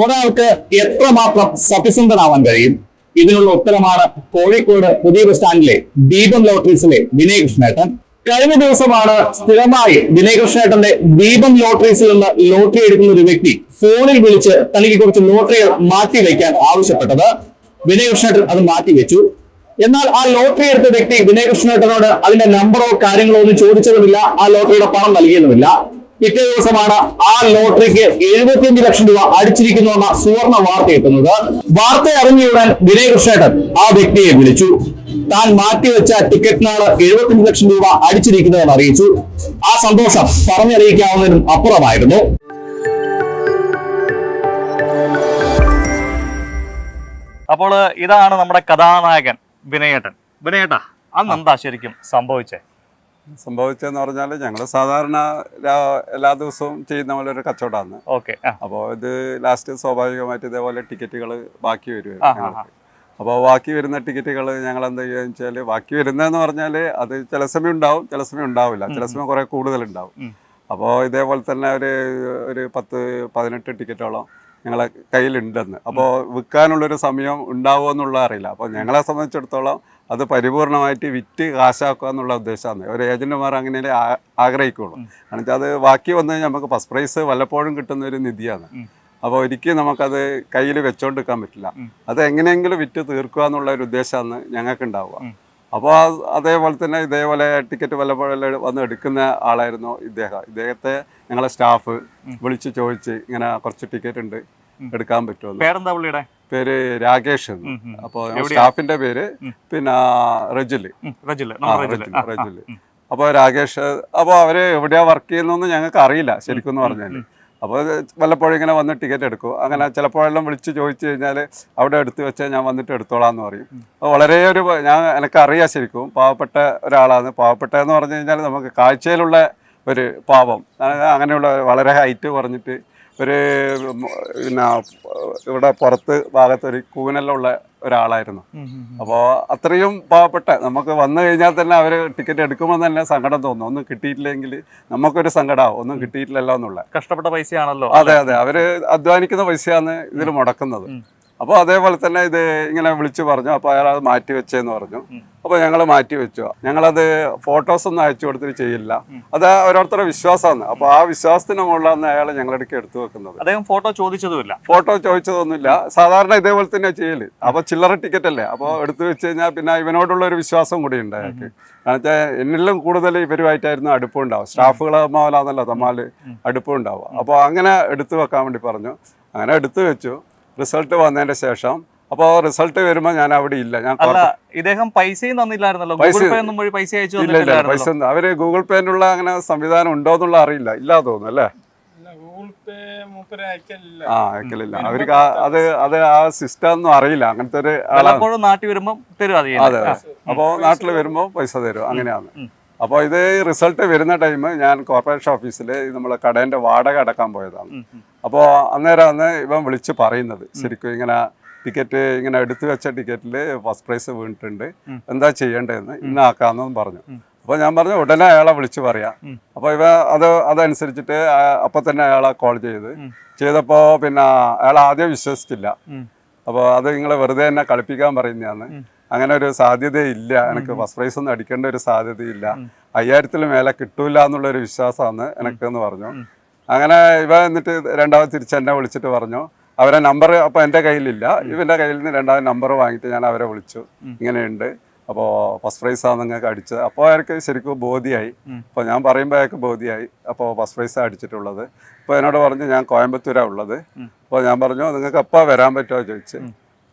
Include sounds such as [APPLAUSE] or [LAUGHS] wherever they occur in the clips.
ഒരാൾക്ക് എത്രമാത്രം സത്യസന്ധനാവാൻ കഴിയും? ഇതിനുള്ള ഉത്തരമാണ് കോഴിക്കോട് പുതിയ ബസ് സ്റ്റാൻഡിലെ ദീപം ലോട്ടറീസിലെ വിനയ് കൃഷ്ണേട്ടൻ കഴിഞ്ഞ ദിവസമാണ് സ്ഥിരമായി വിനയ് കൃഷ്ണേട്ടന്റെ ദീപം ലോട്ടറീസിൽ നിന്ന് ലോട്ടറി എടുക്കുന്ന ഒരു വ്യക്തി ഫോണിൽ വിളിച്ച് തനിക്ക് കുറച്ച് ലോട്ടറികൾ മാറ്റിവെക്കാൻ ആവശ്യപ്പെട്ടത്. വിനയ് കൃഷ്ണേട്ടൻ അത് മാറ്റിവെച്ചു എന്നാൽ ആ ലോട്ടറി എടുത്ത വ്യക്തി വിനയ് കൃഷ്ണേട്ടനോട് അതിന്റെ നമ്പറോ കാര്യങ്ങളോ ഒന്നും ചോദിച്ചതുമില്ല. ആ ലോട്ടറിയുടെ പണം നൽകിയതുമില്ല. പിറ്റേ ദിവസമാണ് ആ ലോട്ടറിക്ക് എഴുപത്തിയഞ്ച് ലക്ഷം രൂപ അടിച്ചിരിക്കുന്നു എന്ന സുവർണ വാർത്ത എത്തുന്നത് വാർത്ത അറിഞ്ഞയുടൻ വിനയ് കൃഷ്ണേട്ടൻ ആ വ്യക്തിയെ വിളിച്ചു. താൻ മാറ്റിവെച്ച ടിക്കറ്റിനാണ് എഴുപത്തിയഞ്ച് ലക്ഷം രൂപ അടിച്ചിരിക്കുന്നതെന്ന് അറിയിച്ചു. ആ സന്തോഷം പറഞ്ഞറിയിക്കാവുന്നതിനും അപ്പുറമായിരുന്നു. അപ്പോൾ ഇതാണ് നമ്മുടെ കഥാനായകൻ വിനയേട്ടൻ. വിനയേട്ടാ അന്ന് എന്താ ശരിക്കും സംഭവിച്ചേ? സംഭവിച്ചതെന്ന് പറഞ്ഞാൽ ഞങ്ങൾ സാധാരണ എല്ലാ ദിവസവും ചെയ്യുന്ന പോലെ ഒരു കച്ചവടമാണ്. ഓക്കെ അപ്പോൾ ഇത് ലാസ്റ്റ് സ്വാഭാവികമായിട്ട് ഇതേപോലെ ടിക്കറ്റുകൾ ബാക്കി ഞങ്ങൾക്ക്. അപ്പോൾ ബാക്കി വരുന്ന ടിക്കറ്റുകൾ ഞങ്ങൾ എന്താ ചെയ്യുക വെച്ചാൽ ബാക്കി വരുന്നതെന്ന് പറഞ്ഞാൽ അത് ചില സമയം ഉണ്ടാവും ചില സമയം ഉണ്ടാവില്ല. ചില സമയം കുറേ കൂടുതൽ ഉണ്ടാവും അപ്പോൾ ഇതേപോലെ തന്നെ ഒരു ഒരു പത്ത് പതിനെട്ട് ടിക്കറ്റോളം ഞങ്ങളെ കയ്യിലുണ്ടെന്ന്. അപ്പോൾ വിൽക്കാനുള്ളൊരു സമയം ഉണ്ടാവുമോ എന്നുള്ള അറിയില്ല. അപ്പോൾ ഞങ്ങളെ സംബന്ധിച്ചിടത്തോളം അത് പരിപൂർണമായിട്ട് വിറ്റ് കാശാക്കുക എന്നുള്ള ഉദ്ദേശമാണ്. ഒരു ഏജന്റുമാർ അങ്ങനെ ആഗ്രഹിക്കുള്ളൂ. കാരണം വെച്ചാൽ അത് ബാക്കി വന്നു കഴിഞ്ഞാൽ നമുക്ക് ഫസ്റ്റ് പ്രൈസ് വല്ലപ്പോഴും കിട്ടുന്ന ഒരു നിധിയാണ്. അപ്പോൾ ഒരിക്കലും നമുക്കത് കയ്യിൽ വെച്ചോണ്ടിരിക്കാൻ പറ്റില്ല. അത് എങ്ങനെയെങ്കിലും വിറ്റ് തീർക്കുക എന്നുള്ള ഒരു ഉദ്ദേശമാണ് ഞങ്ങൾക്ക് ഉണ്ടാവുക. അപ്പോൾ അതേപോലെ തന്നെ ഇതേപോലെ ടിക്കറ്റ് വല്ലപ്പോഴും വന്ന് എടുക്കുന്ന ആളായിരുന്നു ഇദ്ദേഹം. ഇദ്ദേഹത്തെ ഞങ്ങളെ സ്റ്റാഫ് വിളിച്ച് ചോദിച്ച് ഇങ്ങനെ കുറച്ച് ടിക്കറ്റ് ഉണ്ട്. എടുക്കാൻ പറ്റുള്ളൂ. പേരെന്താ പുള്ളിയുടെ? പേര് രാകേഷ്. അപ്പോൾ സ്റ്റാഫിന്റെ പേര് പിന്നെ റജിൽ. റജിൽ. അപ്പോൾ രാകേഷ് അപ്പോൾ അവർ എവിടെയാ വർക്ക് ചെയ്യുന്നതെന്ന് ഞങ്ങൾക്ക് അറിയില്ല ശരിക്കും എന്ന് പറഞ്ഞാൽ അപ്പോൾ വല്ലപ്പോഴും ഇങ്ങനെ വന്ന് ടിക്കറ്റ് എടുക്കും. അങ്ങനെ ചിലപ്പോഴെല്ലാം വിളിച്ച് ചോദിച്ചു കഴിഞ്ഞാൽ അവിടെ എടുത്തു വെച്ചാൽ ഞാൻ വന്നിട്ട് എടുത്തോളാം എന്ന് പറയും അപ്പോൾ വളരെ ഒരു ഞാൻ എനിക്കറിയാം ശരിക്കും. പാവപ്പെട്ട ഒരാളാണ്. പാവപ്പെട്ട എന്ന് പറഞ്ഞു കഴിഞ്ഞാൽ നമുക്ക് കാഴ്ചയിലുള്ള ഒരു പാവം. അങ്ങനെയുള്ള വളരെ ഹൈറ്റ് കുറഞ്ഞിട്ട് ഒരു പിന്നെ ഇവിടെ പുറത്ത് ഭാഗത്ത് ഒരു കൂനെല്ലാം ഒരാളായിരുന്നു. അപ്പോൾ അത്രയും പാവപ്പെട്ട നമുക്ക് വന്നു കഴിഞ്ഞാൽ തന്നെ അവർ ടിക്കറ്റ് എടുക്കുമ്പോൾ തന്നെ സങ്കടം തോന്നും. ഒന്നും കിട്ടിയിട്ടില്ലെങ്കിൽ നമുക്കൊരു സങ്കടമാവും ഒന്നും കിട്ടിയിട്ടില്ലല്ലോ എന്നുള്ള. കഷ്ടപ്പെട്ട പൈസയാണല്ലോ. അതെ അതെ. അവർ അധ്വാനിക്കുന്ന പൈസയാണ് ഇതിൽ മുടക്കുന്നത്. അപ്പോൾ അതേപോലെ തന്നെ ഇത് ഇങ്ങനെ വിളിച്ചു പറഞ്ഞു. അപ്പോൾ അയാൾ അത് മാറ്റി വെച്ചേന്ന് പറഞ്ഞു. അപ്പോൾ ഞങ്ങൾ മാറ്റി വെച്ചു. ഞങ്ങളത് ഫോട്ടോസ് ഒന്നും അയച്ചു കൊടുത്തിട്ട് ചെയ്യില്ല. അത് ഓരോരുത്തരുടെ വിശ്വാസമാണ് അപ്പോൾ ആ വിശ്വാസത്തിന് മുകളിലാണ് അയാൾ ഞങ്ങളടുക്ക് എടുത്തു വെക്കുന്നത്. അദ്ദേഹം ഫോട്ടോ ചോദിച്ചതുമില്ല. ഫോട്ടോ ചോദിച്ചതൊന്നുമില്ല. സാധാരണ ഇതേപോലെ തന്നെ ചെയ്യൽ. അപ്പോൾ ചില്ലറ ടിക്കറ്റ് അല്ലേ? അപ്പോൾ എടുത്തു വെച്ച് കഴിഞ്ഞാൽ പിന്നെ ഇവനോടുള്ള ഒരു വിശ്വാസം കൂടി ഉണ്ട് അയാൾക്ക്. കാരണം വെച്ചാൽ എന്നിലും കൂടുതൽ ഇവരുമായിട്ടായിരുന്നു അടുപ്പമുണ്ടാവും സ്റ്റാഫുകളെ പോലാന്നല്ലോ തമ്മാൽ അടുപ്പുണ്ടാവും അപ്പോൾ അങ്ങനെ എടുത്തു വെക്കാൻ വേണ്ടി പറഞ്ഞു. അങ്ങനെ എടുത്തു വെച്ചു. റിസൾട്ട് വന്നതിന്റെ ശേഷം. അപ്പൊ റിസൾട്ട് വരുമ്പോ ഞാൻ അവിടെ ഇല്ല. ഞാൻ ഇദ്ദേഹം പൈസയും തന്നില്ലായിരുന്നല്ലോ? ഗൂഗിൾ പേ ഒന്നും വഴി പൈസ അയച്ചു ഇല്ല പൈസ അവർ ഗൂഗിൾ പേനുള്ള അങ്ങനെ സംവിധാനം ഉണ്ടോ എന്നുള്ള അറിയില്ല. ഇല്ല തോന്നുന്നു അല്ലേ? ഗൂഗിൾ പേ മൂപ്പര് അയക്കലില്ല. ആ അയക്കലില്ല. അവർക്ക് അത് അത് ആ സിസ്റ്റം ഒന്നും അറിയില്ല. അങ്ങനത്തെ ഒരു നാട്ടിൽ വരുമ്പോൾ തരും അത് അതെ അപ്പോൾ നാട്ടിൽ വരുമ്പോൾ പൈസ തരും. അങ്ങനെയാണ്. അപ്പൊ അപ്പോൾ ഇത് റിസൾട്ട് വരുന്ന ടൈം ഞാൻ കോർപ്പറേഷൻ ഓഫീസിൽ നമ്മളെ കടേന്റെ വാടക അടക്കാൻ പോയതാണ്. അപ്പോൾ അന്നേരം അന്ന് ഇവൻ വിളിച്ച് പറയുന്നത് ശരിക്കും ഇങ്ങനെ ടിക്കറ്റ് ഇങ്ങനെ എടുത്തു വെച്ച ടിക്കറ്റിൽ ഫസ്റ്റ് പ്രൈസ് വീണിട്ടുണ്ട് എന്താ ചെയ്യേണ്ടതെന്ന് ഇന്നാക്കാമെന്നും പറഞ്ഞു. ഉം. അപ്പോൾ ഞാൻ പറഞ്ഞു ഉടനെ അയാളെ വിളിച്ച് പറയാം. അപ്പോൾ ഇവ അത് അതനുസരിച്ചിട്ട് അപ്പം തന്നെ അയാളെ കോൾ ചെയ്ത്. ചെയ്തപ്പോൾ പിന്നെ അയാൾ ആദ്യം വിശ്വസിച്ചില്ല. അപ്പോൾ അത് നിങ്ങൾ വെറുതെ എന്നെ കളിപ്പിക്കാൻ പറയുന്നതാണ്. അങ്ങനെ ഒരു സാധ്യതയില്ല. എനിക്ക് ഫസ്റ്റ് പ്രൈസ് ഒന്നും അടിക്കേണ്ട ഒരു സാധ്യതയില്ല. അയ്യായിരത്തിൽ മേലെ കിട്ടൂല എന്നുള്ള ഒരു വിശ്വാസമാണ് എനിക്ക് എന്ന് പറഞ്ഞു. അങ്ങനെ ഇവ എന്നിട്ട് രണ്ടാമത് തിരിച്ച് എന്നെ വിളിച്ചിട്ട് പറഞ്ഞു. അവരെ നമ്പർ അപ്പോൾ എന്റെ കയ്യിലില്ല. ഇവന്റെ കയ്യിൽ നിന്ന് രണ്ടാമത് നമ്പർ വാങ്ങിയിട്ട് ഞാൻ അവരെ വിളിച്ചു. ഇങ്ങനെയുണ്ട്. അപ്പോൾ ഫസ്റ്റ് പ്രൈസ് ആണ് നിങ്ങൾക്ക് അടിച്ചത്. അപ്പോൾ അയാൾക്ക് ശരിക്കും ബോധ്യമായി. അപ്പോൾ ഞാൻ പറയുമ്പോൾ അയാൾക്ക് ബോധ്യമായി അപ്പോൾ ഫസ്റ്റ് പ്രൈസ് അടിച്ചിട്ടുള്ളത്. അപ്പോൾ എന്നോട് പറഞ്ഞു ഞാൻ കോയമ്പത്തൂരാണ് ഉള്ളത്. അപ്പോൾ ഞാൻ പറഞ്ഞു നിങ്ങൾക്ക് എപ്പോൾ വരാൻ പറ്റുമോ ചോദിച്ചു.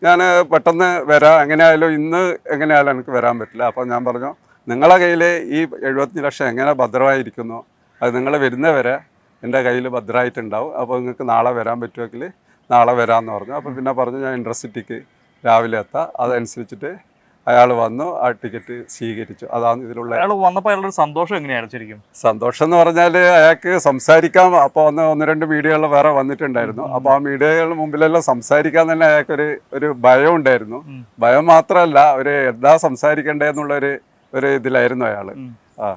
ഞാൻ പെട്ടെന്ന് വരാം എങ്ങനെയായാലും ഇന്ന് എങ്ങനെയായാലും എനിക്ക് വരാൻ പറ്റില്ല. അപ്പോൾ ഞാൻ പറഞ്ഞു നിങ്ങളെ കയ്യിൽ ഈ എഴുപത്തഞ്ച് ലക്ഷം എങ്ങനെ ഭദ്രമായിരിക്കുന്നു? അത് നിങ്ങൾ വരുന്നവരെ എന്റെ കയ്യിൽ ഭദ്രമായിട്ടുണ്ടാവും അപ്പോൾ നിങ്ങൾക്ക് നാളെ വരാൻ പറ്റുമെങ്കിൽ നാളെ വരാമെന്ന് പറഞ്ഞു. അപ്പോൾ പിന്നെ പറഞ്ഞു ഞാൻ ഇൻട്രസിറ്റിക്ക് രാവിലെ എത്താം. അതനുസരിച്ചിട്ട് അയാൾ വന്നു ആ ടിക്കറ്റ് സ്വീകരിച്ചു. അതാണ് ഇതിലുള്ള അയാൾ വന്നപ്പോൾ അയാളുടെ ഒരു സന്തോഷം എങ്ങനെയായിരുന്നു ശരിക്കും? സന്തോഷം എന്ന് പറഞ്ഞാൽ അയാൾക്ക് സംസാരിക്കാൻ അപ്പോൾ ഒന്ന് ഒന്ന് രണ്ട് മീഡിയകൾ വേറെ വന്നിട്ടുണ്ടായിരുന്നു. അപ്പോൾ ആ മീഡിയകളുടെ മുമ്പിലെല്ലാം സംസാരിക്കാൻ തന്നെ അയാൾക്കൊരു ഒരു ഭയം ഉണ്ടായിരുന്നു. ഭയം മാത്രമല്ല ഒരു എന്താ സംസാരിക്കണ്ടേ എന്നുള്ള ഒരു ഒരു ഇതിലായിരുന്നു അയാൾ. ആ.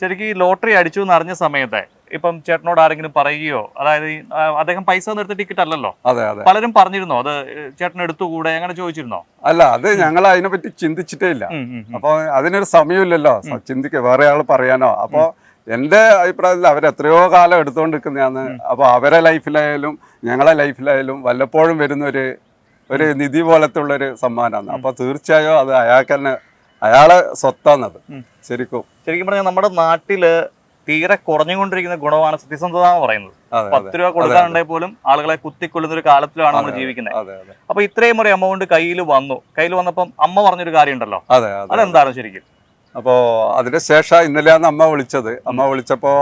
ശരിക്കും ഈ ലോട്ടറി അടിച്ചു എന്ന് അറിഞ്ഞ സമയത്തെ ഇപ്പം ചേട്ടനോട് ആരെങ്കിലും പറയുകയോ അതായത് അദ്ദേഹം പൈസ നിർത്തി ടിക്കറ്റ് അല്ലല്ലോ. അതെ അതെ. പലരും പറഞ്ഞിരുന്നോ അത് ചേട്ടൻ എടുത്തുകൂടെ അങ്ങനെ ചോദിച്ചിരുന്നോ? അല്ല അത് ഞങ്ങൾ അതിനെപ്പറ്റി ചിന്തിച്ചിട്ടേ ഇല്ല. അപ്പൊ അതിനൊരു സമയമില്ലല്ലോ ചിന്തിക്ക വേറെ ആൾ പറയാനോ. അപ്പൊ എന്റെ അഭിപ്രായത്തിൽ അവർ എത്രയോ കാലം എടുത്തുകൊണ്ടിരിക്കുന്നതാണ് അപ്പൊ അവരെ ലൈഫിലായാലും ഞങ്ങളെ ലൈഫിലായാലും വല്ലപ്പോഴും വരുന്ന ഒരു ഒരു നിധി പോലത്തെ ഉള്ളൊരു സമ്മാനമാണ് അപ്പൊ തീർച്ചയായും അത് അയാൾക്ക് തന്നെ അയാളെ സ്വത്താണത്. ഉം. ശരിക്കും. ശരിക്കും പറഞ്ഞാൽ നമ്മുടെ നാട്ടിൽ തീരെ കുറഞ്ഞുകൊണ്ടിരിക്കുന്ന ഗുണമാണ് സത്യസന്ധത എന്ന് പറയുന്നത് പത്ത് രൂപ കൊടുക്കാനുണ്ടെങ്കിൽ പോലും ആളുകളെ കുത്തിക്കൊള്ളുന്ന ഒരു കാലത്തിലാണ് നമ്മൾ ജീവിക്കുന്നത്. അപ്പൊ ഇത്രയും ഒരു എമൗണ്ട് കയ്യിൽ വന്നു. കയ്യിൽ വന്നപ്പം അമ്മ പറഞ്ഞൊരു കാര്യം ഉണ്ടല്ലോ അതെ അതെ. അതെന്താണ് ശരിക്കും? അപ്പോൾ അതിന് ശേഷം ഇന്നലെയാണ് അമ്മ വിളിച്ചത്. അമ്മ വിളിച്ചപ്പോൾ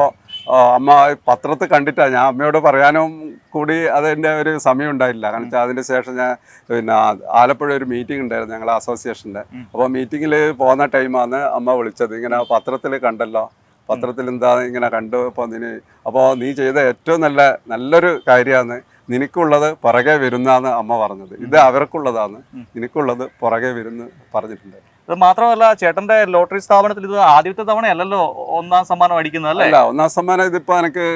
അമ്മ പത്രത്തിൽ കണ്ടിട്ടാ. ഞാൻ അമ്മയോട് പറയാനും കൂടി അതിന്റെ ഒരു സമയം ഉണ്ടായില്ല. കാരണം വെച്ചാൽ അതിന് ശേഷം ഞാൻ പിന്നെ ആലപ്പുഴ ഒരു മീറ്റിംഗ് ഉണ്ടായിരുന്നു ഞങ്ങളെ അസോസിയേഷന്റെ അപ്പോൾ മീറ്റിങ്ങിൽ പോകുന്ന ടൈമാണ് അമ്മ വിളിച്ചത്. ഇങ്ങനെ പത്രത്തിൽ കണ്ടല്ലോ. പത്രത്തിൽ എന്താ ഇങ്ങനെ കണ്ടു? അപ്പോൾ നിന് അപ്പോൾ നീ ചെയ്ത ഏറ്റവും നല്ല നല്ലൊരു കാര്യമാണ് നിനക്കുള്ളത് പുറകെ വരുന്നാന്ന് അമ്മ പറഞ്ഞത്. ഇത് അവർക്കുള്ളതാണ്. നിനക്കുള്ളത് പുറകെ വരുന്ന് പറഞ്ഞിട്ടുണ്ട്. ഇത് മാത്രമല്ല ചേട്ടന്റെ ലോട്ടറി സ്ഥാപനത്തിൽ ഇത് ആദ്യത്തെ തവണയല്ലല്ലോ ഒന്നാം സമ്മാനം അടിക്കുന്നത് അല്ലേ? അല്ല ഒന്നാം സമ്മാനം ഇതിപ്പോ എനിക്ക്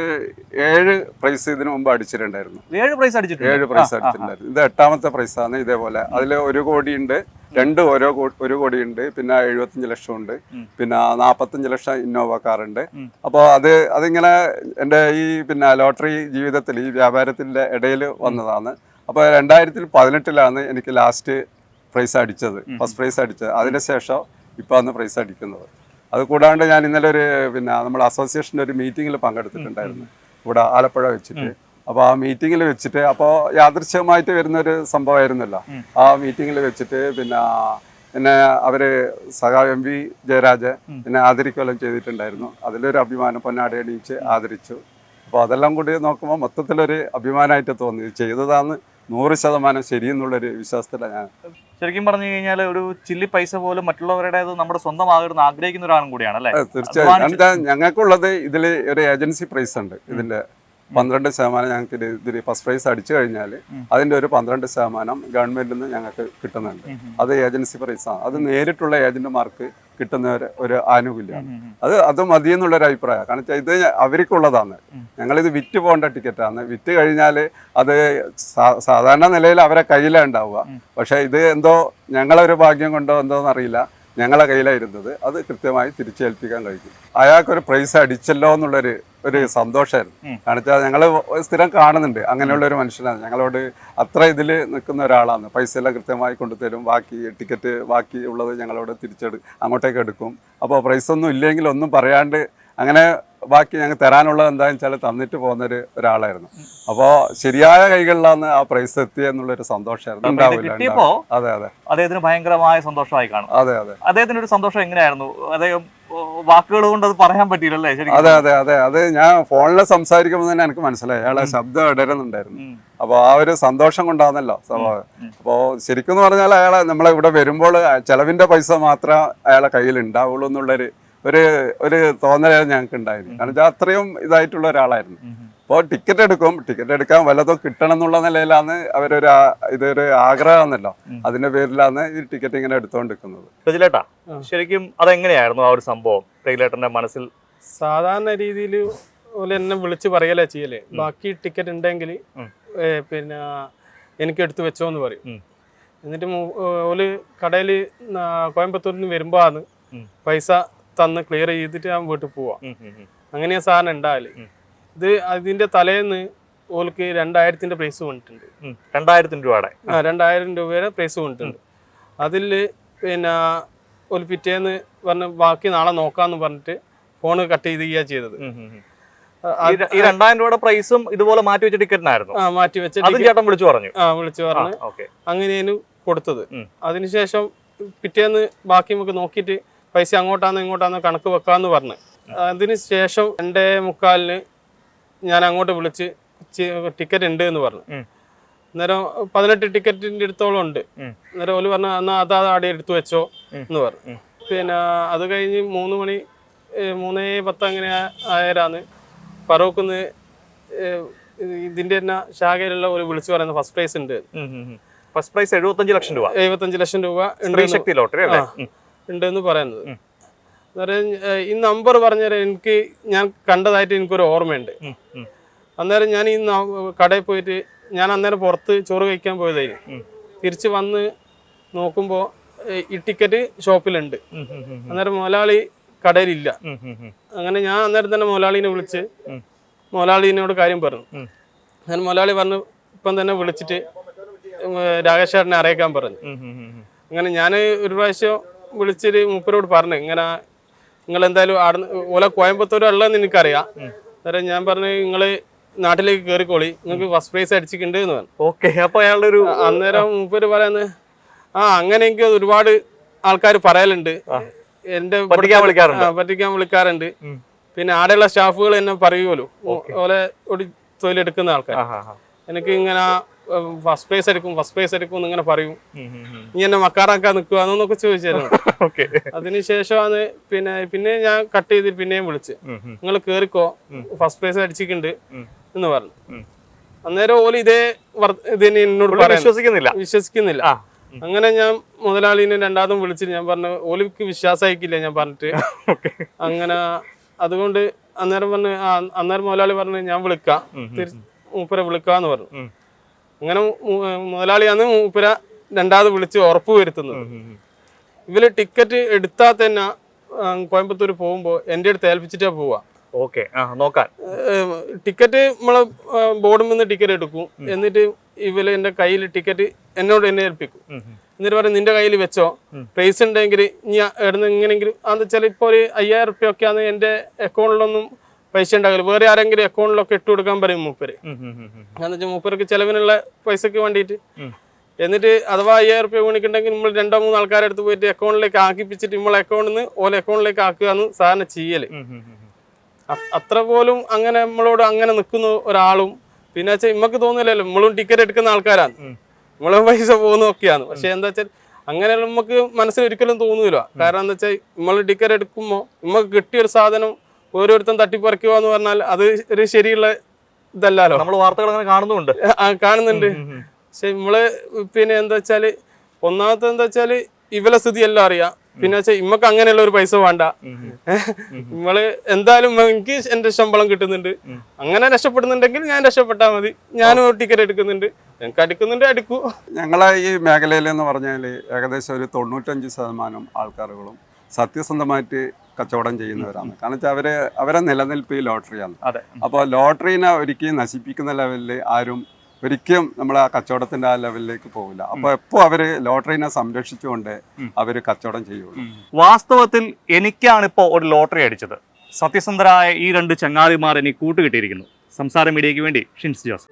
ഏഴ് പ്രൈസ് ഇതിനു മുമ്പ് അടിച്ചിട്ടുണ്ടായിരുന്നു. ഏഴ് പ്രൈസ് അടിച്ചിട്ടുണ്ട്. ഏഴ് പ്രൈസ്. അടിച്ചിട്ടുണ്ടായിരുന്നു. ഇത് എട്ടാമത്തെ പ്രൈസാണ് ഇതേപോലെ. അതിൽ ഒരു കോടി ഉണ്ട് രണ്ട് ഓരോ ഒരു കോടി ഉണ്ട് പിന്നെ എഴുപത്തഞ്ച് ലക്ഷം ഉണ്ട്. പിന്നെ നാൽപ്പത്തഞ്ച് ലക്ഷം ഇന്നോവ കാറുണ്ട് അപ്പോൾ അത് അതിങ്ങനെ എന്റെ ഈ പിന്നെ ലോട്ടറി ജീവിതത്തിൽ ഈ വ്യാപാരത്തിന്റെ ഇടയിൽ വന്നതാണ്. അപ്പോൾ രണ്ടായിരത്തി പതിനെട്ടിലാണ് എനിക്ക് ലാസ്റ്റ് പ്രൈസ് അടിച്ചത്. ഫസ്റ്റ് പ്രൈസ് അടിച്ചത്. അതിനുശേഷം ഇപ്പോൾ അന്ന് പ്രൈസ് അടിക്കുന്നത്. അത് കൂടാണ്ട് ഞാൻ ഇന്നലെ ഒരു പിന്നെ നമ്മുടെ അസോസിയേഷന്റെ ഒരു മീറ്റിങ്ങിൽ പങ്കെടുത്തിട്ടുണ്ടായിരുന്നു. ഇവിടെ ആലപ്പുഴ വെച്ചിട്ട്. അപ്പോൾ ആ മീറ്റിങ്ങിൽ വെച്ചിട്ട് അപ്പോൾ യാദൃശ്യമായിട്ട് വരുന്ന ഒരു സംഭവമായിരുന്നല്ലോ ആ മീറ്റിങ്ങിൽ വെച്ചിട്ട് പിന്നെ പിന്നെ അവർ സഖാ എം വി ജയരാജ്. എന്നെ ആദരിക്കുകയെല്ലാം ചെയ്തിട്ടുണ്ടായിരുന്നു. അതിലൊരു അഭിമാനം പൊന്നാടി അണിയിച്ച് ആദരിച്ചു. അപ്പോൾ അതെല്ലാം കൂടി നോക്കുമ്പോൾ മൊത്തത്തിലൊരു അഭിമാനമായിട്ട് തോന്നി. ചെയ്തതാണ് നൂറ് ശതമാനം ശരിയെന്നുള്ളൊരു വിശ്വാസത്തിലാണ് ഞാൻ ശരിക്കും പറഞ്ഞു കഴിഞ്ഞാൽ ഒരു ചില്ലി പൈസ പോലും മറ്റുള്ളവരുടേത് നമ്മുടെ സ്വന്തമാകരുന്ന് ആഗ്രഹിക്കുന്ന ഒരാളും കൂടിയാണ് അല്ലേ? തീർച്ചയായും. ഞങ്ങൾക്കുള്ളത് ഇതിൽ ഒരു ഏജൻസി പ്രൈസ് ഉണ്ട്. ഇതിന്റെ പന്ത്രണ്ട് ശതമാനം ഞങ്ങൾക്ക് ഇത് ഇതിൽ ഫസ്റ്റ് പ്രൈസ് അടിച്ചു കഴിഞ്ഞാൽ അതിന്റെ ഒരു പന്ത്രണ്ട് ശതമാനം ഗവൺമെന്റിൽ നിന്ന് ഞങ്ങൾക്ക് കിട്ടുന്നുണ്ട്. അത് ഏജൻസി പ്രൈസാണ് അത് നേരിട്ടുള്ള ഏജന്റുമാർക്ക് കിട്ടുന്ന ഒരു ആനുകൂല്യമാണ്. അത് അത് മതി എന്നുള്ളൊരു അഭിപ്രായം കാരണം വെച്ചാൽ ഇത് അവർക്കുള്ളതാണ്. ഞങ്ങളിത് വിറ്റ് പോകേണ്ട ടിക്കറ്റാണ്. വിറ്റ് കഴിഞ്ഞാൽ അത് സാധാരണ നിലയിൽ അവരെ കയ്യിലേ ഉണ്ടാവുക. പക്ഷേ ഇത് എന്തോ ഞങ്ങളൊരു ഭാഗ്യം കൊണ്ടോ എന്തോന്ന് അറിയില്ല ഞങ്ങളെ കയ്യിലായിരുന്നത് അത് കൃത്യമായി തിരിച്ചേൽപ്പിക്കാൻ കഴിയും. അയാൾക്കൊരു പ്രൈസ് അടിച്ചല്ലോ എന്നുള്ളൊരു ഒരു സന്തോഷമായിരുന്നു കാണിച്ചാൽ ഞങ്ങൾ സ്ഥിരം കാണുന്നുണ്ട്. അങ്ങനെയുള്ള ഒരു മനുഷ്യനാണ്. ഞങ്ങളോട് അത്ര ഇതിൽ നിൽക്കുന്ന ഒരാളാണ്. പൈസ എല്ലാം കൃത്യമായി കൊണ്ടുതരും. ബാക്കി ടിക്കറ്റ് ബാക്കി ഉള്ളത് ഞങ്ങളോട് തിരിച്ചെടു അങ്ങോട്ടേക്ക് എടുക്കും. അപ്പോൾ പ്രൈസ് ഒന്നും ഇല്ലെങ്കിൽ ഒന്നും പറയാണ്ട് അങ്ങനെ ബാക്കി ഞങ്ങൾ തരാനുള്ളത് എന്താണെന്ന് വെച്ചാൽ തന്നിട്ട് പോകുന്ന ഒരു ഒരാളായിരുന്നു. അപ്പോൾ ശരിയായ കൈകളിലാണ് ആ പ്രൈസ് എത്തിയെന്നുള്ളൊരു സന്തോഷമായിരുന്നു ഉണ്ടാവില്ല അതെ അതെ. അദ്ദേഹത്തിന് ഭയങ്കരമായ സന്തോഷമായി കാണും. അതെ അതെ. അദ്ദേഹത്തിന് ഒരു സന്തോഷം എങ്ങനെയായിരുന്നു? അദ്ദേഹം വാക്കുകൾ കൊണ്ട് അത് പറയാൻ പറ്റിയില്ലല്ലേ അതെ അതെ അതെ. അത് ഞാൻ ഫോണിൽ സംസാരിക്കുമ്പോൾ തന്നെ എനിക്ക് മനസ്സിലായി. അയാളെ ശബ്ദം ഇടരുന്നുണ്ടായിരുന്നു. അപ്പൊ ആ ഒരു സന്തോഷം കൊണ്ടാണല്ലോ സ്വഭാവം. ഉം. അപ്പോൾ ശരിക്കും എന്ന് പറഞ്ഞാൽ അയാളെ നമ്മളെ ഇവിടെ വരുമ്പോൾ ചെലവിന്റെ പൈസ മാത്രമേ അയാളെ കയ്യിൽ ഉണ്ടാവുള്ളൂ എന്നുള്ളൊരു ഒരു ഒരു തോന്നലായിരുന്നു ഞങ്ങൾക്ക് ഉണ്ടായിരുന്നു കാരണം വെച്ചാൽ അത്രയും ഇതായിട്ടുള്ള ഒരാളായിരുന്നു. അപ്പോൾ ടിക്കറ്റ് എടുക്കും. ടിക്കറ്റ് എടുക്കാൻ വല്ലതും കിട്ടണം എന്നുള്ള നിലയിലാണ് അവരൊരു ഇതൊരു ആഗ്രഹമാണല്ലോ. അതിന്റെ പേരിലാണ് ഈ ടിക്കറ്റ് ഇങ്ങനെ എടുത്തുകൊണ്ടിരിക്കുന്നത്. രജിലേട്ടാ. ശരിക്കും അതെങ്ങനെയായിരുന്നു ആ ഒരു സംഭവം? രജിലേട്ടന്റെ മനസ്സിൽ സാധാരണ രീതിയിൽ ഓൽ എന്നെ വിളിച്ച് പറയലേ ചെയ്യലേ. ബാക്കി ടിക്കറ്റ് ഉണ്ടെങ്കിൽ പിന്നെ എനിക്ക് എടുത്തു വെച്ചോ എന്ന് പറയും എന്നിട്ട് ഓൽ കടയിൽ കോയമ്പത്തൂരിൽ നിന്ന് വരുമ്പോൾ ആണ് പൈസ തന്ന് ക്ലിയർ ചെയ്തിട്ട് ഞാൻ വീട്ടിൽ പോവാം. അങ്ങനെയാ സാധനം ഉണ്ടാവൽ ഇത് അതിന്റെ തലേന്ന് ഓൾക്ക് രണ്ടായിരത്തിന്റെ പ്രൈസ് വന്നിട്ടുണ്ട്. ഉം. രണ്ടായിരത്തിന് രൂപയുടെ. ആ രണ്ടായിരം രൂപയുടെ പ്രൈസ് വന്നിട്ടുണ്ട്. അതിൽ പിന്നെ ഒരു പിറ്റേന്ന് പറഞ്ഞ് ബാക്കി നാളെ നോക്കാന്ന് പറഞ്ഞിട്ട് ഫോണ് കട്ട് ചെയ്യുക ചെയ്തത്. ഈ രണ്ടായിരം രൂപയുടെ പ്രൈസും ഇതുപോലെ മാറ്റി വെച്ച ടിക്കറ്റിനായിരുന്നു ആ മാറ്റി വെച്ച ചേട്ടൻ വിളിച്ചു പറഞ്ഞു. ആ വിളിച്ചു പറഞ്ഞു. അങ്ങനെയാണ് കൊടുത്തത്. അതിനുശേഷം പിറ്റേന്ന് ബാക്കി നമുക്ക് നോക്കിയിട്ട് പൈസ അങ്ങോട്ടാന്ന് ഇങ്ങോട്ടാന്ന് കണക്ക് വെക്കാന്ന് പറഞ്ഞ്. അതിന് ശേഷം രണ്ടേ മുക്കാലിന് ഞാൻ അങ്ങോട്ട് വിളിച്ച് ടിക്കറ്റ് ഉണ്ട് എന്ന് പറഞ്ഞു. അന്നേരം പതിനെട്ട് ടിക്കറ്റിന്റെ അടുത്തോളം ഉണ്ട്. അന്നേരം ഓൽ പറഞ്ഞു എന്നാ അതാ ആടെ എടുത്തു വെച്ചോ. എന്ന് പറഞ്ഞു. പിന്നെ അത് കഴിഞ്ഞ് മൂന്ന് മണി മൂന്നേ പത്ത് അങ്ങനെ ആയരാന്ന് ഫറൂഖിന്ന് ഇതിന്റെ തന്നെ ശാഖയിലുള്ള ഒരു വിളിച്ചു പറയുന്ന ഫസ്റ്റ് പ്രൈസ് ഉണ്ട്. ഫസ്റ്റ് പ്രൈസ് എഴുപത്തഞ്ച് ലക്ഷം രൂപ. എഴുപത്തഞ്ച് ലക്ഷം രൂപ ശക്തി ലോട്ടറി അല്ലേ? ആ. ഉണ്ട് എന്ന് പറയുന്നത് ഈ നമ്പർ പറഞ്ഞേരം എനിക്ക് ഞാൻ കണ്ടതായിട്ട് എനിക്കൊരു ഓർമ്മയുണ്ട്. അന്നേരം ഞാൻ ഈ കടയിൽ പോയിട്ട് ഞാൻ അന്നേരം പുറത്ത് ചോറ് കഴിക്കാൻ പോയതായിരുന്നു ഉം. തിരിച്ച് വന്ന് നോക്കുമ്പോൾ ഈ ടിക്കറ്റ് ഷോപ്പിലുണ്ട് അന്നേരം മുതലാളി കടയിലില്ല. അങ്ങനെ ഞാൻ അന്നേരം തന്നെ മുതലാളിനെ വിളിച്ച്. മുതലാളിനോട് കാര്യം പറഞ്ഞു ഞാൻ മുതലാളി പറഞ്ഞു ഇപ്പം തന്നെ വിളിച്ചിട്ട് രാകേഷ് ചേട്ടനെ അറിയിക്കാൻ പറഞ്ഞു. അങ്ങനെ ഞാൻ ഒരു പ്രാവശ്യം വിളിച്ചിട്ട് മൂപ്പരോട് പറഞ്ഞു ഇങ്ങനെ നിങ്ങൾ എന്തായാലും ആടുന്ന ഓല കോയമ്പത്തൂർ ഉള്ളതെന്ന് എനിക്കറിയാം. അന്നേരം ഞാൻ പറഞ്ഞു നിങ്ങൾ നാട്ടിലേക്ക് കയറിക്കോളി നിങ്ങൾക്ക് ഫസ്റ്റ് പ്രൈസ് അടിച്ചിട്ടുണ്ട് എന്ന് പറഞ്ഞു. ഓക്കെ അപ്പൊ അയാളുടെ ഒരു അന്നേരം മൂപ്പര് പറയുന്നത് ആ അങ്ങനെ എനിക്ക് ഒരുപാട് ആൾക്കാർ പറയലുണ്ട്. എന്റെ പറ്റിക്കാൻ വിളിക്കാറുണ്ട്. പിന്നെ ആടെയുള്ള സ്റ്റാഫുകൾ എന്നെ പറയുമല്ലോ ഓലെ ഒരു തൊഴിലെടുക്കുന്ന ആൾക്കാർ. എനിക്ക് ഇങ്ങനെ ഫസ്റ്റ് പ്രൈസ് എടുക്കും ഫസ്റ്റ് പ്രൈസ് എടുക്കും എന്നിങ്ങനെ പറയും. നീ എന്നെ മക്കാറാക്കാൻ നിൽക്കുക എന്നൊക്കെ ചോദിച്ചായിരുന്നു. അതിനുശേഷമാണ് പിന്നെ പിന്നെ ഞാൻ കട്ട് ചെയ്ത് പിന്നെയും വിളിച്ച്. നിങ്ങൾ കേറിക്കോ. ഫസ്റ്റ് പ്രൈസ് അടിച്ചിട്ടുണ്ട്. എന്ന് പറഞ്ഞു. അന്നേരം ഓൽ ഇതേ ഇതിന് എന്നോട് വിശ്വസിക്കുന്നില്ല. വിശ്വസിക്കുന്നില്ല. അങ്ങനെ ഞാൻ മുതലാളിനെ രണ്ടാമതും വിളിച്ചിട്ട് ഞാൻ പറഞ്ഞു ഓലിക്ക് വിശ്വാസമായിക്കില്ല ഞാൻ പറഞ്ഞിട്ട്. [LAUGHS] അങ്ങനെ അതുകൊണ്ട് അന്നേരം പറഞ്ഞു അന്നേരം മുതലാളി പറഞ്ഞു ഞാൻ വിളിക്കാം. മൂപ്പരെ വിളിക്കാന്ന് പറഞ്ഞു. അങ്ങനെ മുതലാളിയാണ് മൂപ്പര രണ്ടാമത് വിളിച്ച് ഉറപ്പ് വരുത്തുന്നത്. ഇവർ ടിക്കറ്റ് എടുത്താൽ തന്നെ കോയമ്പത്തൂർ പോകുമ്പോൾ എന്റെ അടുത്ത് ഏൽപ്പിച്ചിട്ടാ പോവാ. ഓക്കെ നോക്കാൻ ടിക്കറ്റ് നമ്മളെ ബോർഡിൽ നിന്ന് ടിക്കറ്റ് എടുക്കും. എന്നിട്ട് ഇവർ എന്റെ കയ്യിൽ ടിക്കറ്റ് എന്നോട് എന്നെ ഏൽപ്പിക്കും. എന്നിട്ട് പറയും നിന്റെ കയ്യിൽ വെച്ചോ. പ്രൈസ് ഉണ്ടെങ്കിൽ ഇനി എവിടുന്ന് എങ്ങനെയെങ്കിലും അതെന്ന് വെച്ചാൽ ഇപ്പോൾ ഒരു അയ്യായിരം റുപ്യ ഒക്കെ ആണ് എന്റെ അക്കൗണ്ടിലൊന്നും പൈസ ഉണ്ടാകില്ല വേറെ ആരെങ്കിലും അക്കൗണ്ടിലൊക്കെ ഇട്ട് കൊടുക്കാൻ പറയും മൂപ്പര്. എന്താ വെച്ചാൽ മൂപ്പർക്ക് ചെലവിനുള്ള പൈസക്ക് വേണ്ടിയിട്ട്. എന്നിട്ട് അഥവാ അയ്യായിരം റുപ്യ വീണിക്കുണ്ടെങ്കിൽ നമ്മൾ രണ്ടോ മൂന്ന് ആൾക്കാരെ അടുത്ത് പോയിട്ട് അക്കൗണ്ടിലേക്ക് ആക്കിപ്പിച്ചിട്ട് നമ്മളെ അക്കൗണ്ടിൽ നിന്ന് ഓല അക്കൗണ്ടിലേക്ക് ആക്കുക എന്ന് സാധാരണ ചെയ്യൽ. അത്ര പോലും അങ്ങനെ നമ്മളോട് അങ്ങനെ നിൽക്കുന്ന ഒരാളും പിന്നെ വെച്ചാൽ നമുക്ക് തോന്നില്ലല്ലോ നമ്മളും ടിക്കറ്റ് എടുക്കുന്ന ആൾക്കാരാണ്. നമ്മളും പൈസ പോകുന്നതൊക്കെയാണ്. പക്ഷെ എന്താ വെച്ചാൽ അങ്ങനെ നമുക്ക് മനസ്സിൽ ഒരിക്കലും തോന്നൂല. കാരണം എന്താ വെച്ചാൽ നമ്മൾ ടിക്കറ്റ് എടുക്കുമ്പോൾ നമുക്ക് കിട്ടിയ ഒരു സാധനം ഓരോരുത്തരും തട്ടിപ്പറിക്കുക എന്ന് പറഞ്ഞാൽ അത് ഒരു ശരിയുള്ള ഇതല്ലല്ലോ. നമ്മൾ വാർത്തകൾ അങ്ങനെ കാണുന്നുണ്ട്. കാണുന്നുണ്ട് പക്ഷെ നമ്മൾ പിന്നെ എന്താ വെച്ചാൽ ഒന്നാമത്തെ എന്താ വെച്ചാൽ ഇവലെ സ്ഥിതി എല്ലാം അറിയാം. പിന്നെ വെച്ചാൽ ഇമ്മക്ക് അങ്ങനെയുള്ള ഒരു പൈസ വേണ്ട. നമ്മൾ എന്തായാലും എനിക്ക് എന്റെ ശമ്പളം കിട്ടുന്നുണ്ട്. അങ്ങനെ രക്ഷപ്പെടുന്നുണ്ടെങ്കിൽ ഞാൻ രക്ഷപ്പെട്ടാൽ മതി. ഞാനും ടിക്കറ്റ് എടുക്കുന്നുണ്ട്. ഞങ്ങൾക്ക് അടുക്കുന്നുണ്ട് അടുക്കൂ. ഞങ്ങളെ ഈ മേഖലയിൽ എന്ന് പറഞ്ഞാൽ ഏകദേശം ഒരു തൊണ്ണൂറ്റഞ്ച് ശതമാനം ആൾക്കാരുകളും സത്യസന്ധമായിട്ട് കച്ചവടം ചെയ്യുന്നവരാണ്. കാരണം വെച്ചാൽ അവരെ അവരെ നിലനിൽപ്പ് ഈ ലോട്ടറിയാണ്. അതെ. അപ്പോൾ ലോട്ടറിനെ ഒരിക്കലും നശിപ്പിക്കുന്ന ലെവലിൽ ആരും ഒരിക്കലും നമ്മൾ ആ കച്ചവടത്തിന്റെ ആ ലെവലിലേക്ക് പോകില്ല അപ്പൊ എപ്പോ അവർ ലോട്ടറിനെ സംരക്ഷിച്ചുകൊണ്ട് അവർ കച്ചവടം ചെയ്യുള്ളൂ. വാസ്തവത്തിൽ എനിക്കാണ് ഇപ്പോ ഒരു ലോട്ടറി അടിച്ചത്. സത്യസന്ധരായ ഈ രണ്ട് ചങ്ങാതിമാർ എനിക്ക് കൂട്ടുകിട്ടിയിരിക്കുന്നു. സംസാര മീഡിയയ്ക്ക് വേണ്ടി ഷിൻസ് ജോസ്.